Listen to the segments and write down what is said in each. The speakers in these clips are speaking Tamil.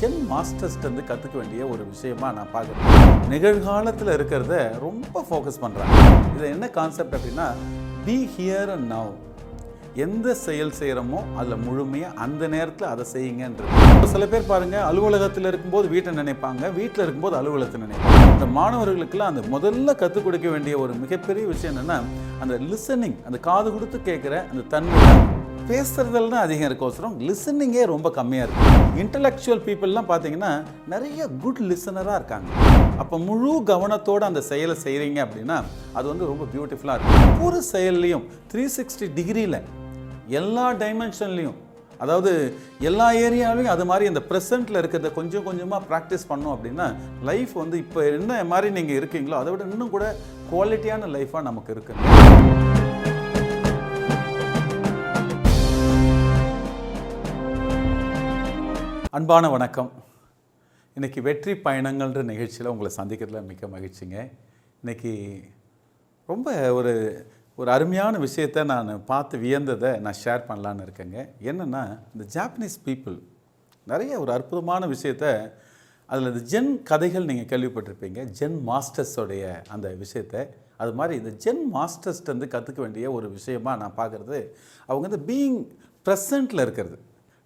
ஜென் மாஸ்டர்ஸ்ட்டேருந்து கற்றுக்க வேண்டிய ஒரு விஷயமா நான் பார்க்குறேன். நிகழ்காலத்தில் இருக்கிறத ரொம்ப ஃபோக்கஸ் பண்ணுறாங்க இதில் என்ன கான்செப்ட் அப்படின்னா பி ஹியர் அண்ட் நவ் எந்த செயல் செய்கிறோமோ அதில் முழுமையாக அந்த நேரத்தில் அதை செய்யுங்கன்றது. சில பேர் பாருங்கள் அலுவலகத்தில் இருக்கும்போது வீட்டை நினைப்பாங்க வீட்டில் இருக்கும்போது அலுவலகத்தை நினைப்பாங்க. இந்த மாணவர்களுக்கெல்லாம் அந்த முதல்ல கற்றுக் கொடுக்க வேண்டிய ஒரு மிகப்பெரிய விஷயம் என்னென்னா அந்த லிசனிங் அந்த காது கொடுத்து கேட்குற அந்த தன்மை பேசுறதுல தான் அதிகம் இருக்கோசரம் லிசனிங்கே ரொம்ப கம்மியாக இருக்குது இன்டலெக்சுவல் பீப்புளெலாம் பார்த்தீங்கன்னா நிறைய குட் லிசனராக இருக்காங்க. அப்போ முழு கவனத்தோடு அந்த செயலை செய்கிறீங்க அப்படின்னா அது வந்து ரொம்ப பியூட்டிஃபுல்லாக இருக்கும். ஒவ்வொரு செயல்லையும் த்ரீ சிக்ஸ்டி டிகிரியில் எல்லா டைமென்ஷன்லேயும் அதாவது எல்லா ஏரியாவிலையும் அது மாதிரி இந்த ப்ரெசண்ட்டில் இருக்கிறத கொஞ்சம் கொஞ்சமாக ப்ராக்டிஸ் பண்ணோம் அப்படின்னா லைஃப் வந்து இப்போ என்ன மாதிரி நீங்கள் இருக்கீங்களோ அதை விட இன்னும் கூட குவாலிட்டியான லைஃபாக நமக்கு இருக்குது அன்பான வணக்கம். இன்றைக்கி வெற்றி பயணங்கள்ன்ற நிகழ்ச்சியில் உங்களை சந்திக்கிறதுல மிக்க மகிழ்ச்சிங்க. இன்னைக்கு ரொம்ப ஒரு ஒரு அருமையான விஷயத்தை நான் பார்த்து வியந்ததை நான் ஷேர் பண்ணலான்னு இருக்கேங்க. என்னென்னா இந்த ஜாப்பனீஸ் பீப்புள் நிறைய ஒரு அற்புதமான விஷயத்தை அதில் இந்த ஜென் கதைகள் நீங்கள் கேள்விப்பட்டிருப்பீங்க. ஜென் மாஸ்டர்ஸோடைய அந்த விஷயத்தை. அது மாதிரி இந்த ஜென் மாஸ்டர்ஸ்லேருந்து கற்றுக்க வேண்டிய ஒரு விஷயமாக நான் பார்க்குறது அவங்க வந்து பீயிங் ப்ரெசண்ட்டில் இருக்கிறது.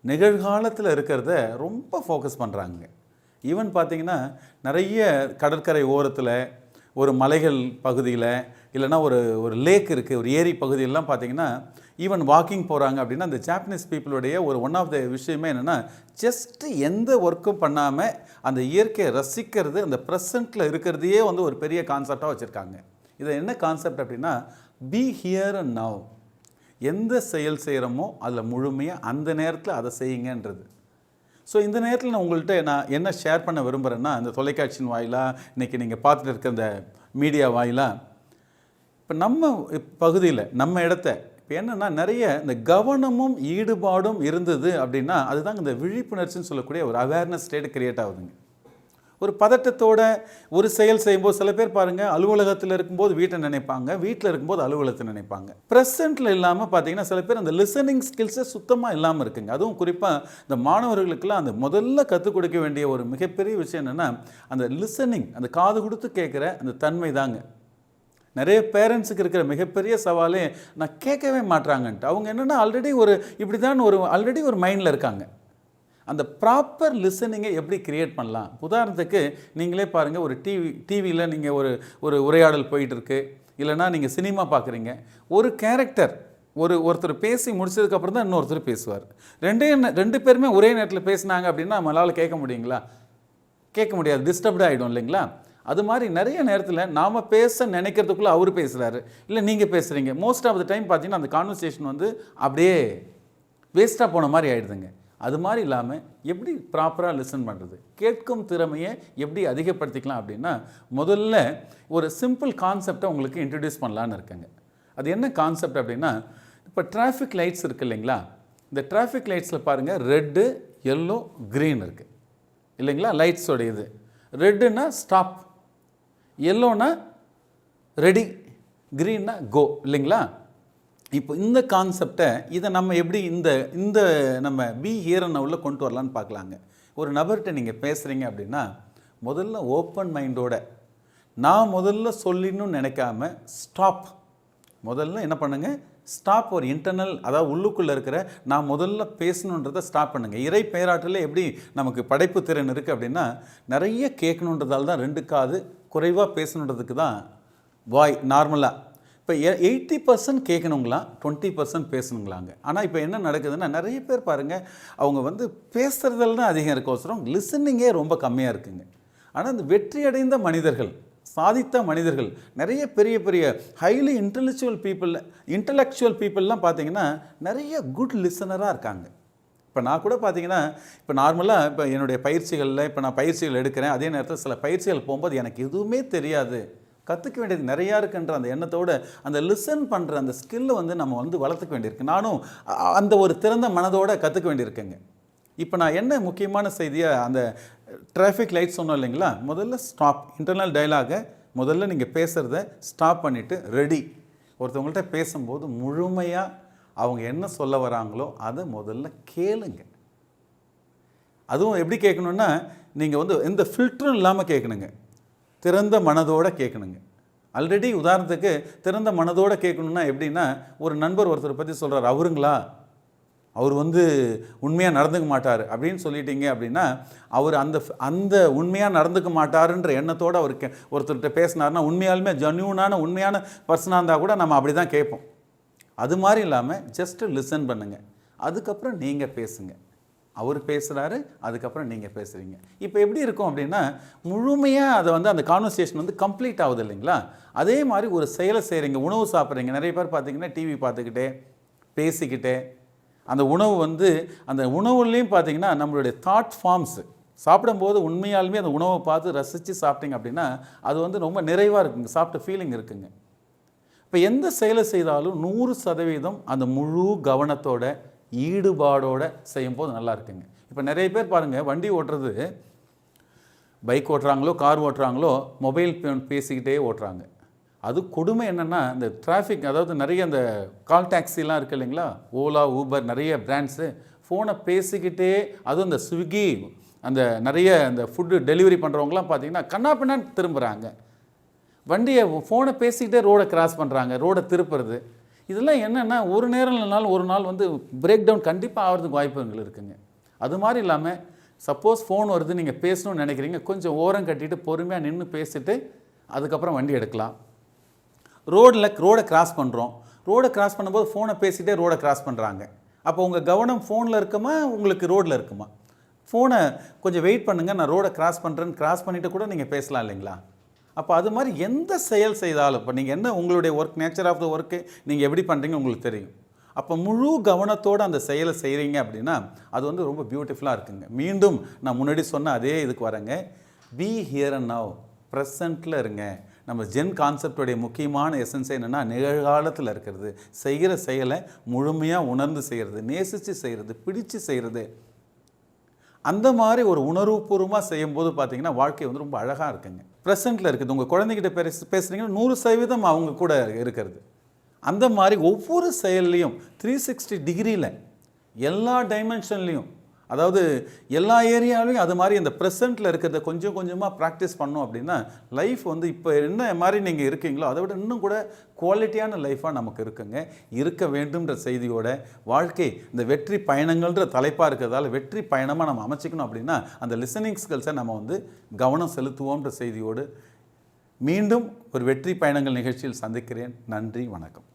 நிகழ்காலத்தில் இருக்கிறத ரொம்ப ஃபோக்கஸ் பண்ணுறாங்க ஈவன் பார்த்தீங்கன்னா நிறைய கடற்கரை ஓரத்தில் ஒரு மலைகள் பகுதியில் இல்லைன்னா ஒரு ஒரு லேக் இருக்குது ஒரு ஏரி பகுதியிலலாம் பார்த்தீங்கன்னா ஈவன் வாக்கிங் போகிறாங்க அப்படின்னா அந்த ஜாப்பனீஸ் பீப்புளுடைய ஒரு ஒன் ஆஃப் த விஷயமே என்னென்னா ஜஸ்ட்டு எந்த ஒர்க்கும் பண்ணாமல் அந்த இயற்கையை ரசிக்கிறது அந்த ப்ரெசண்ட்டில் இருக்கிறதையே வந்து ஒரு பெரிய கான்செப்டாக வச்சுருக்காங்க. இது என்ன கான்செப்ட் அப்படின்னா பி ஹியர் அண்ட் நவ் எந்த செயல் செய்கிறோமோ அதில் முழுமையாக அந்த நேரத்தில் அதை செய்யுங்கன்றது. ஸோ இந்த நேரத்தில் நான் உங்கள்கிட்ட நான் என்ன ஷேர் பண்ண விரும்புகிறேன்னா இந்த தொலைக்காட்சியின் வாயிலாக இன்றைக்கி நீங்கள் பார்த்துட்டு இருக்க இந்த மீடியா வாயிலாக இப்போ நம்ம பகுதியில் நம்ம இடத்த இப்போ என்னென்னா நிறைய இந்த கவனமும் ஈடுபாடும் இருந்தது அப்படின்னா அதுதான் இந்த விழிப்புணர்ச்சின்னு சொல்லக்கூடிய ஒரு அவேர்னஸ் ஸ்டேட் கிரியேட் ஆகுதுங்க. ஒரு பதட்டத்தோட ஒரு செயல் செய்யும்போது சில பேர் பாருங்கள் அலுவலகத்தில் இருக்கும்போது வீட்டை நினைப்பாங்க வீட்டில் இருக்கும்போது அலுவலகத்தை நினைப்பாங்க. ப்ரெசண்ட்டில் இல்லாமல் பார்த்தீங்கன்னா சில பேர் அந்த லிசனிங் ஸ்கில்ஸே சுத்தமாக இல்லாமல் இருக்குங்க. அதுவும் குறிப்பாக இந்த மாணவர்களுக்கெல்லாம் அந்த முதல்ல கற்றுக் கொடுக்க வேண்டிய ஒரு மிகப்பெரிய விஷயம் என்னென்னா அந்த லிசனிங் அந்த காது கொடுத்து கேட்குற அந்த தன்மை தாங்க. நிறைய பேரண்ட்ஸுக்கு இருக்கிற மிகப்பெரிய சவாலே நான் கேட்கவே மாட்றாங்கன்ட்டு. அவங்க என்னென்னா ஆல்ரெடி ஒரு இப்படி தான் ஒரு ஆல்ரெடி ஒரு மைண்டில் இருக்காங்க. அந்த ப்ராப்பர் லிசனிங்கை எப்படி கிரியேட் பண்ணலாம்? உதாரணத்துக்கு நீங்களே பாருங்கள் ஒரு டிவி டிவியில் நீங்கள் ஒரு ஒரு உரையாடல் போயிட்டுருக்கு. இல்லைன்னா இல்லைனா நீங்கள் சினிமா பார்க்குறீங்க ஒரு கேரக்டர் ஒரு ஒருத்தர் பேசி முடிச்சதுக்கப்புறம் தான் இன்னொருத்தர் பேசுவார். ரெண்டே ரெண்டு பேருமே ஒரே நேரத்தில் பேசினாங்க அப்படின்னா நம்மளால் கேட்க முடியுங்களா? கேட்க முடியாது. டிஸ்டர்ப்டு ஆகிடும் இல்லைங்களா? அது மாதிரி நிறைய நேரத்தில் நாம் பேச நினைக்கிறதுக்குள்ளே அவர் பேசுகிறாரு இல்லை நீங்கள் பேசுகிறீங்க மோஸ்ட் ஆஃப் த டைம் பார்த்தீங்கன்னா அந்த கான்வர்சேஷன் வந்து அப்படியே வேஸ்ட்டாக போன மாதிரி ஆகிடுதுங்க அது மாதிரி இல்லாமல் எப்படி ப்ராப்பராக லிசன் பண்ணுறது கேட்கும் திறமையை எப்படி அதிகப்படுத்திக்கலாம் அப்படின்னா முதல்ல ஒரு சிம்பிள் கான்செப்டை உங்களுக்கு இன்ட்ரடியூஸ் பண்ணலான்னு இருக்கேங்க. அது என்ன கான்செப்ட் அப்படின்னா இப்போ டிராஃபிக் லைட்ஸ் இருக்குது இல்லைங்களா? இந்த டிராஃபிக் லைட்ஸில் பாருங்கள் ரெட்டு எல்லோ க்ரீன் இருக்குது இல்லைங்களா? லைட்ஸோடைய இது. ரெட்டுன்னா ஸ்டாப் எல்லோனா ரெடி க்ரீன்னா கோ இல்லைங்களா? இப்போ இந்த கான்செப்டை இதை நம்ம எப்படி இந்த இந்த நம்ம பி ஹியர் உள்ள கொண்டு வரலான்னு பார்க்கலாங்க. ஒரு நபர்கிட்ட நீங்கள் பேசுகிறீங்க அப்படின்னா முதல்ல ஓப்பன் மைண்டோட நான் முதல்ல சொல்லிடணும்னு நினைக்காம ஸ்டாப் முதல்ல என்ன பண்ணுங்க? ஸ்டாப் ஒரு இன்டர்னல் அதாவது உள்ளுக்குள்ளே இருக்கிற நான் முதல்ல பேசணுன்றதை ஸ்டாப் பண்ணுங்கள் இறை பேராற்றில் எப்படி நமக்கு படைப்பு திறன் இருக்குது அப்படின்னா நிறைய கேட்கணுன்றதால தான் ரெண்டு காது குறைவாக பேசணுன்றதுக்கு தான் வாய் நார்மலாக இப்போ எயிட்டி பர்சன்ட் கேட்கணுங்களா? டுவெண்ட்டி பர்சன்ட் பேசணுங்களாங்க. ஆனால் இப்போ என்ன நடக்குதுன்னா நிறைய பேர் பாருங்கள் அவங்க வந்து பேசுகிறதுல தான் அதிகம் இருக்கோசரம் லிசனிங்கே ரொம்ப கம்மியாக இருக்குங்க. ஆனால் இந்த வெற்றி அடைந்த மனிதர்கள் சாதித்த மனிதர்கள் நிறைய பெரிய பெரிய ஹைலி இன்டெலெக்சுவல் பீப்புளில் இன்டலெக்சுவல் பீப்புளெலாம் பார்த்தீங்கன்னா நிறைய குட் லிசனராக இருக்காங்க. இப்போ நான் கூட பார்த்தீங்கன்னா இப்போ நார்மலாக இப்போ என்னுடைய பயிற்சிகளில் இப்போ நான் பயிற்சிகள் எடுக்கிறேன். அதே நேரத்தில் சில பயிற்சிகள் போகும்போது எனக்கு எதுவுமே தெரியாது. கற்றுக்க வேண்டியது நிறையா இருக்குன்ற அந்த எண்ணத்தோடு அந்த லிசன் பண்ணுற அந்த ஸ்கில்லை வந்து நம்ம வந்து வளர்த்துக்க வேண்டியிருக்கு. நானும் அந்த ஒரு திறந்த மனதோடு கற்றுக்க வேண்டியிருக்கேங்க. இப்போ நான் என்ன முக்கியமான செய்தியாக அந்த டிராஃபிக் லைட் சொன்னோம் இல்லைங்களா? முதல்ல ஸ்டாப் இன்டர்னல் டைலாகை முதல்ல நீங்கள் பேசுகிறத ஸ்டாப் பண்ணிவிட்டு ரெடி ஒருத்தவங்கள்ட்ட பேசும்போது முழுமையாக அவங்க என்ன சொல்ல வராங்களோ அதை முதல்ல கேளுங்க. அதுவும் எப்படி கேட்கணுன்னா நீங்கள் வந்து எந்த ஃபில்டரும் இல்லாமல் கேட்கணுங்க. திறந்த மனதோடு கேட்கணுங்க. ஆல்ரெடி உதாரணத்துக்கு திறந்த மனதோடு கேட்கணுன்னா எப்படின்னா ஒரு நண்பர் ஒருத்தரை பற்றி சொல்கிறார் அவருங்களா? அவர் வந்து உண்மையாக நடந்துக்க மாட்டார். அப்படின்னு சொல்லிட்டீங்க அப்படின்னா அவர் அந்த அந்த உண்மையாக நடந்துக்க மாட்டாருன்ற எண்ணத்தோடு அவர் கே ஒருத்தர்கிட்ட பேசினார்னா உண்மையாலுமே ஜென்யூனான உண்மையான பர்சனாக இருந்தால் கூட நம்ம அப்படி தான் கேட்போம். அது மாதிரி இல்லாமல் ஜஸ்ட்டு லிசன் பண்ணுங்கள் அதுக்கப்புறம் நீங்கள் பேசுங்கள் அவர் பேசுகிறாரு அதுக்கப்புறம் நீங்கள் பேசுகிறீங்க இப்போ எப்படி இருக்கும் அப்படின்னா முழுமையாக அதை வந்து அந்த கான்வர்சேஷன் வந்து கம்ப்ளீட் ஆகுது இல்லைங்களா? அதே மாதிரி ஒரு செயலை செய்கிறீங்க உணவு சாப்பிட்றீங்க. நிறைய பேர் பார்த்தீங்கன்னா டிவி பார்த்துக்கிட்டே பேசிக்கிட்டே அந்த உணவு வந்து அந்த உணவுலேயும் பார்த்தீங்கன்னா நம்மளுடைய தாட் ஃபார்ம்ஸு சாப்பிடும்போது உண்மையாலுமே அந்த உணவை பார்த்து ரசித்து சாப்பிட்டீங்க அப்படின்னா அது வந்து ரொம்ப நிறைவாக இருக்குங்க. சாப்பிட்ட ஃபீலிங் இருக்குங்க. இப்போ எந்த செயலை செய்தாலும் நூறு சதவீதம் அந்த முழு கவனத்தோட ஈடுபாடோடு செய்யும்போது நல்லா இருக்குங்க இப்போ நிறைய பேர் பாருங்கள் வண்டி ஓட்டுறது பைக் ஓட்டுறாங்களோ கார் ஓட்டுறாங்களோ மொபைல் பேசிக்கிட்டே ஓட்டுறாங்க. அது கொடுமை என்னென்னா இந்த டிராஃபிக் அதாவது நிறைய அந்த கால் டாக்ஸிலாம் இருக்குது இல்லைங்களா? ஓலா ஊபர் நிறைய பிராண்ட்ஸு ஃபோனை பேசிக்கிட்டே அதுவும் இந்த ஸ்விக்கி அந்த நிறைய அந்த ஃபுட்டு டெலிவரி பண்ணுறவங்களாம் பார்த்தீங்கன்னா கண்ணா பின்னான்னு திரும்புகிறாங்க வண்டியை ஃபோனை பேசிக்கிட்டே ரோடை கிராஸ் பண்ணுறாங்க ரோடை திருப்புறது. இதெல்லாம் என்னென்னா ஒரு நேரம் இல்லைனாலும் ஒரு நாள் வந்து பிரேக் டவுன் கண்டிப்பாக ஆகிறதுக்கு வாய்ப்புகள் இருக்குங்க. அது மாதிரி இல்லாமல் சப்போஸ் ஃபோன் வருது நீங்கள் பேசணும்னு நினைக்கிறீங்க கொஞ்சம் ஓரம் கட்டிட்டு பொறுமையாக நின்று பேசிட்டு அதுக்கப்புறம் வண்டி எடுக்கலாம். ரோடில் ரோடை கிராஸ் பண்ணுறோம் ரோடை கிராஸ் பண்ணும்போது ஃபோனை பேசிகிட்டே ரோடை கிராஸ் பண்ணுறாங்க அப்போ உங்கள் கவனம் ஃபோனில் இருக்குமா உங்களுக்கு ரோடில் இருக்குமா? ஃபோனை கொஞ்சம் வெயிட் பண்ணுங்கள் நான் ரோடை கிராஸ் பண்ணுறேன்னு கிராஸ் பண்ணிவிட்டு கூட நீங்கள் பேசலாம் இல்லைங்களா? அப்போ அது மாதிரி எந்த செயல் செய்தாலும் இப்போ நீங்கள் என்ன உங்களுடைய work nature of the work நீங்கள் எப்படி பண்ணுறீங்க உங்களுக்கு தெரியும். அப்போ முழு கவனத்தோடு அந்த செயலை செய்கிறீங்க அப்படின்னா அது வந்து ரொம்ப பியூட்டிஃபுல்லாக இருக்குங்க. மீண்டும் நான் முன்னாடி சொன்ன அதே இதுக்கு வரேங்க. பி ஹியர் அண்ட் நவ் ப்ரெசண்ட்டில் இருங்க. நம்ம ஜென் கான்செப்டுடைய முக்கியமான எசன்ஸ் என்னென்னா நிகழ்காலத்தில் இருக்கிறது. செய்கிற செயலை முழுமையாக உணர்ந்து செய்கிறது நேசித்து செய்கிறது பிடிச்சு செய்கிறது. அந்த மாதிரி ஒரு உணர்வுபூர்வமாக செய்யும்போது பார்த்தீங்கன்னா வாழ்க்கை வந்து ரொம்ப அழகாக இருக்குங்க. ப்ரெசண்ட்டில் இருக்குது. உங்கள் குழந்தைகிட்ட பேச பேசுகிறீங்கன்னா நூறு சதவீதம் அவங்க கூட இருக்கிறது. அந்த மாதிரி ஒவ்வொரு செயல்லையும் த்ரீ சிக்ஸ்டி டிகிரியில் எல்லா டைமென்ஷன்லேயும் அதாவது எல்லா ஏரியாவிலையும் அது மாதிரி இந்த ப்ரெசண்ட்டில் இருக்கிறத கொஞ்சம் கொஞ்சமாக ப்ராக்டிஸ் பண்ணோம் அப்படின்னா லைஃப் வந்து இப்போ என்ன மாதிரி நீங்கள் இருக்கீங்களோ அதை விட இன்னும் கூட குவாலிட்டியான லைஃபாக நமக்கு இருக்குங்க. இருக்க வேண்டும்ன்ற செய்தியோட வாழ்க்கை இந்த வெற்றி பயணங்கள்ன்ற தலைப்பாக இருக்கிறதால வெற்றி பயணமாக நம்ம அமைச்சிக்கணும் அப்படின்னா அந்த லிசனிங் ஸ்கில்ஸை நம்ம வந்து கவனம் செலுத்துவோம்ன்ற செய்தியோடு மீண்டும் ஒரு வெற்றி பயணங்கள் நிகழ்ச்சியில் சந்திக்கிறேன். நன்றி வணக்கம்.